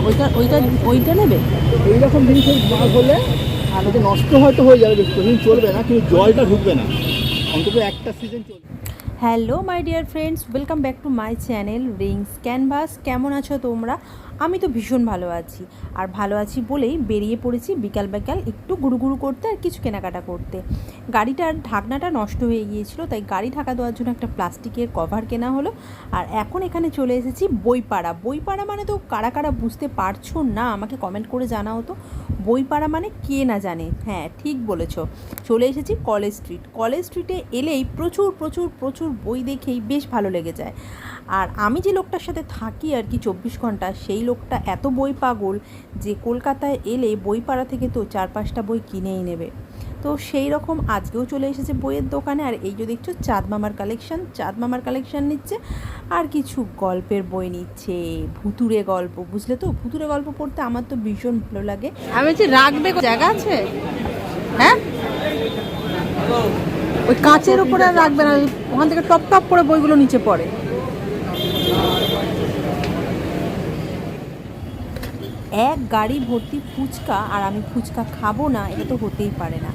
ওইটা ওইটা ওইটা নেবে? এইরকম জিনিসের হলে এটা নষ্ট হয়তো হয়ে যাবে চলবে না, কিন্তু জলটা ঢুকবে না। অন্তত একটা সিজন চলবে। Hello my dear friends welcome back to my channel rings canvas কেমন আছো তোমরা? আমি তো ভীষণ ভালো আছি। আর ভালো আছি বলেই বেরিয়ে পড়েছি বিকাল বিকাল একটু গুরু গুরু করতে আর কিছু কেনাকাটা করতে। গাড়িটার ঢাকনাটা নষ্ট হয়ে গিয়েছিল, তাই গাড়ি ঢাকা দেওয়ার জন্য একটা প্লাস্টিকের কভার কেনা হলো। আর এখন এখানে চলে এসেছি বইপাড়া। বইপাড়া মানে তো কারা কারা বুঝতে পারছ না, আমাকে কমেন্ট করে জানাও তো। বইপাড়া মানে কে না জানে। হ্যাঁ ঠিক বলেছ। চলে এসেছি কলেজ স্ট্রিট। কলেজ স্ট্রিটে এলেই প্রচুর প্রচুর প্রচুর বই দেখেই বেশ ভালো লেগে যায়। আর আমি যে লোকটার সাথে থাকি আর কি চব্বিশ ঘণ্টা, সেই লোকটা এত বই পাগল যে কলকাতায় এলে বইপাড়া থেকে তো চার পাঁচটা বই কিনেই নেবে। তো সেই রকম আজকেও চলে এসেছে বইয়ের দোকানে। আর এই যে দেখছ, চাঁদ মামার কালেকশন চাঁদ মামার কালেকশন নিচ্ছে। আর কিছু গল্পের বই নিচ্ছে ভুতুরে গল্প। বুঝলে তো? ভুতুরে গল্প পড়তে আমার তো ভীষণ ভালো লাগে। আমি বলছি রাখবে জায়গা আছে? হ্যাঁ? ওই কাঁচের উপরে রাখবে না ওখান থেকে টপ টপ করে বইগুলো নিচে পড়ে। এক গাড়ি ভর্তি ফুচকা আর আমি ফুচকা খাব না, এটা তো হতেই পারে না।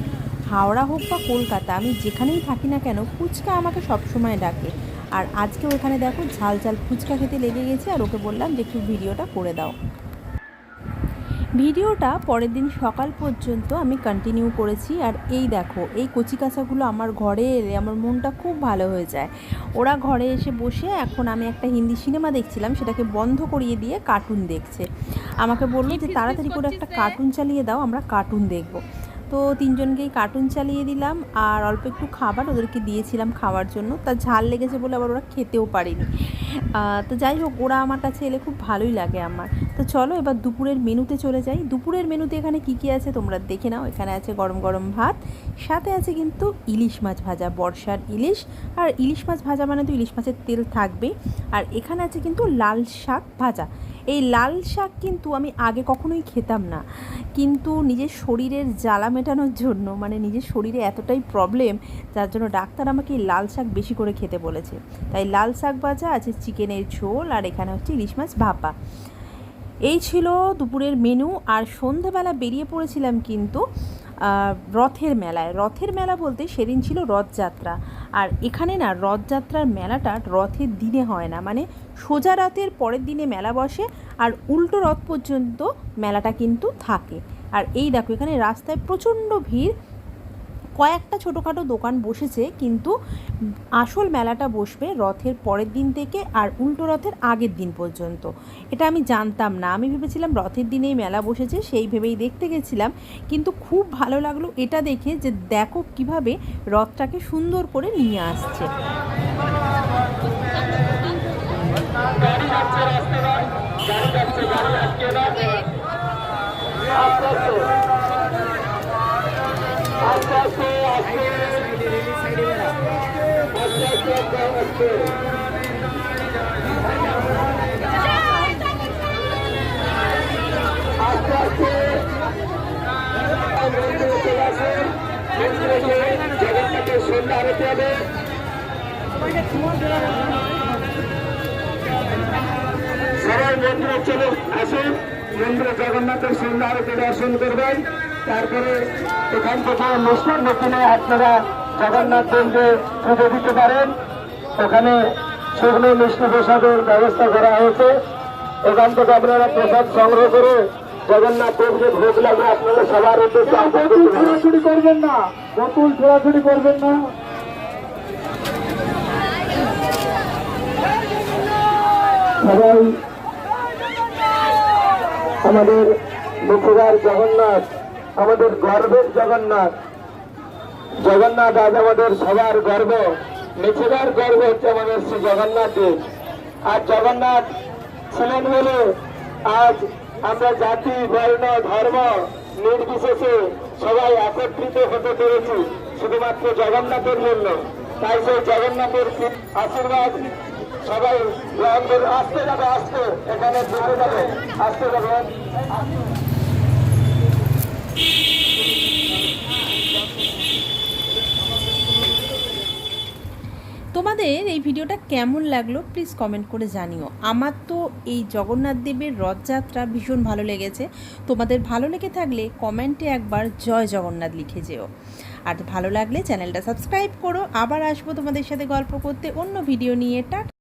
হাওড়া হোক বা কলকাতা, আমি যেখানেই থাকি না কেন, ফুচকা আমাকে সবসময় ডাকে। আর আজকে ওখানে দেখো ঝাল ঝাল ফুচকা খেতে লেগে গেছে আর ওকে বললাম যে একটু ভিডিওটা করে দাও। ভিডিওটা পরের দিন সকাল পর্যন্ত আমি কন্টিনিউ করেছি। আর এই দেখো এই কচি কাঁচাগুলো আমার ঘরে এলে আমার মনটা খুব ভালো হয়ে যায়। ওরা ঘরে এসে বসে এখন আমি একটা হিন্দি সিনেমা দেখছিলাম সেটাকে বন্ধ করিয়ে দিয়ে কার্টুন দেখছে। আমাকে বলল যে তাড়াতাড়ি করে একটা কার্টুন চালিয়ে দাও আমরা কার্টুন দেখব। তো তিনজনকেই কার্টুন চালিয়ে দিলাম আর অল্প একটু খাবার ওদেরকে দিয়েছিলাম খাওয়ার জন্য। তা ঝাল লেগেছে বলে আবার ওরা খেতেও পারেনি। তো যাই হোক ওরা আমার কাছে এলে খুব ভালোই লাগে আমার। তো চলো এবার দুপুরের মেনুতে চলে যাই। দুপুরের মেনুতে এখানে কি কি আছে তোমরা দেখে নাও। এখানে আছে গরম গরম ভাত, সাথে আছে কিন্তু ইলিশ মাছ ভাজা, বর্ষার ইলিশ। আর ইলিশ মাছ ভাজা মানে তো ইলিশ মাছের তেল থাকবেই। আর এখানে আছে কিন্তু লাল শাক ভাজা। এই লাল শাক কিন্তু আমি আগে কখনোই খেতাম না। কিন্তু নিজের শরীরের জ্বালা মেটানোর জন্য মানে নিজের শরীরে এতটাই প্রবলেম যার জন্য ডাক্তার আমাকে লাল শাক বেশি করে খেতে বলেছে। তাই লাল শাক ভাজা, আছে চিকেনের ঝোল, আর এখানে হচ্ছে ইলিশ মাছ ভাপা। এই ছিল দুপুরের মেনু আর সন্ধেবেলা বেরিয়ে পড়েছিলাম কিন্তু রথের মেলায়। রথের মেলা বলতে সেদিন ছিল রথযাত্রা। আর এখানে না, রথযাত্রার মেলাটা রথের দিনে হয় না। মানে সোজা রাতের পরের দিনে মেলা বসে, আর উল্টো রথ পর্যন্ত মেলাটা কিন্তু থাকে। আর এই দেখো, এখানে রাস্তায় প্রচণ্ড ভিড়। কয়েকটা ছোটোখাটো দোকান বসেছে, কিন্তু আসল মেলাটা বসবে রথের পরের দিন থেকে আর উল্টো রথের আগের দিন পর্যন্ত। এটা আমি জানতাম না। আমি ভেবেছিলাম রথের দিনেই মেলা বসেছে, সেই ভেবেই দেখতে গেছিলাম। কিন্তু খুব ভালো লাগল এটা দেখে যে দেখো কীভাবে রথটাকে সুন্দর করে নিয়ে আসছে। জগন্নাথের সন্ধ্যা আরতি দর্শন করবেন তারপরে এখান থেকে মিষ্টার নতুনে আপনারা জগন্নাথ মন্দিরে পুজো দিতে পারেন। ওখানে শুকনো মিষ্টি প্রসাদের ব্যবস্থা করা হয়েছে। এখান থেকে আপনারা প্রসাদ সংগ্রহ করে জগন্নাথ দেবকে ভোগ লাগবে আপনারা সবার উদ্দেশ্যে। ছোড়াছুড়ি করবেন না বোতল ছোড়াছুড়ি করবেন না। সবাই আমাদের মুখুরার জগন্নাথ আমাদের গর্বের জগন্নাথ। জগন্নাথ আজ আমাদের সবার গর্ব। মিছিলার গর্ব হচ্ছে আমাদের শ্রী জগন্নাথ দেব। আর জগন্নাথ ছিলেন বলে আজ আমরা জাতি, বর্ণ, ধর্ম নির্বিশেষে সবাই একত্রিত হতে পেরেছি শুধুমাত্র জগন্নাথের জন্য। তাই সেই জগন্নাথের আশীর্বাদ সবাই আসতে যাবে, আসতে। এখানে যাবে। আসতে যাবে। তোমাদের এই ভিডিওটা কেমন লাগল প্লিজ কমেন্ট করে জানিও। আমার তো এই জগন্নাথ দেবের রথযাত্রা ভীষণ ভালো লেগেছে। তোমাদের ভালো লেগে থাকলে কমেন্টে একবার জয় জগন্নাথ লিখে যেও। আর ভালো লাগলে চ্যানেলটা সাবস্ক্রাইব করো। আবার আসব তোমাদের সাথে গল্প করতে। অন্য ভিডিও নিয়ে। টাটা।